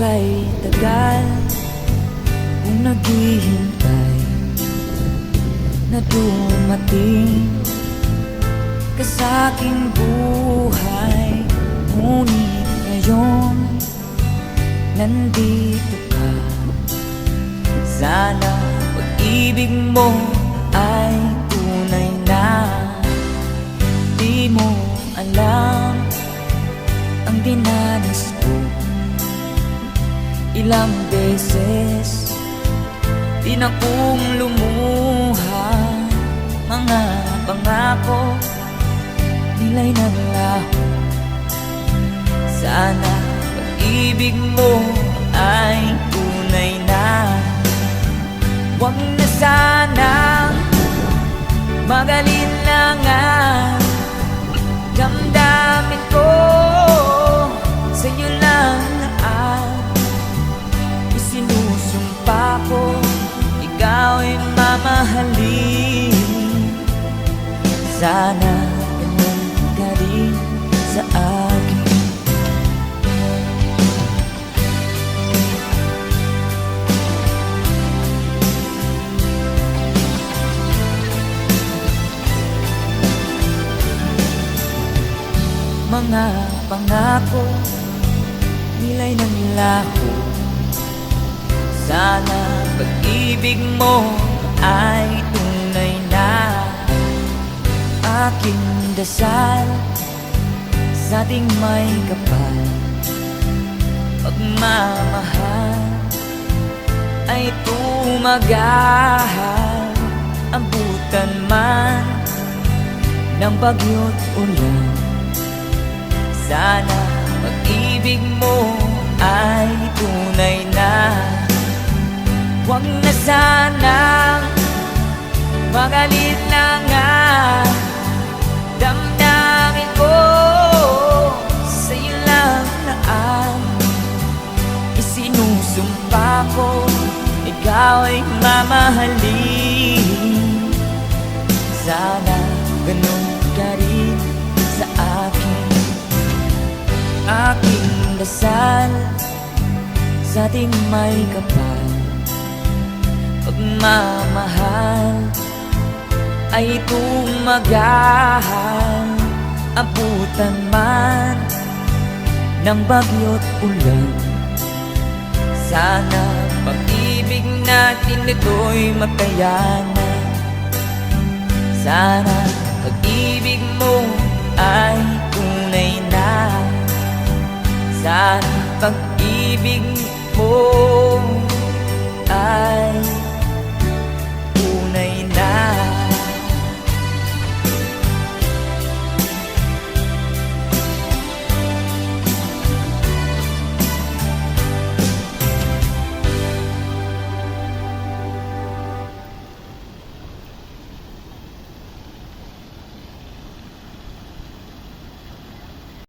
kay tagal Kung naghihintay Na dumating Ka sa aking buhay. Ngunit ngayon Nandito ka. Sana pag-ibig mo ay tunay na. Di mo alam ang dinanas ko Ilang beses. Di na kong lumuha Mga pangako Nilay ng laho Sana pag-ibig mo ay tunay na. Huwag na sanang magalinlangan mamahalin Sana ganun ka rin sa akin. Mga pangako Nilay ng laho Sana pag-ibig mo ay tunay na Aking dasal. Sa ating may kapal Pagmamahal Ay tumagahal. Abutan man Ng bagyo't ulan sana pag-ibig mo ay tunay na. Huwag na sanang magalinlangan Damdamin ko sa'yo lang na ang Isinusumpa ko ikaw ay mamahalin. Sana ganun ka rin sa akin. Aking dasal sa ating may kapal. Pagmamahal ay tumagahal Abutan man ng bagyo't ulan. Sana pag-ibig natin ito'y makayanan Sana pag-ibig mo ay tunay na. Sana pag-ibig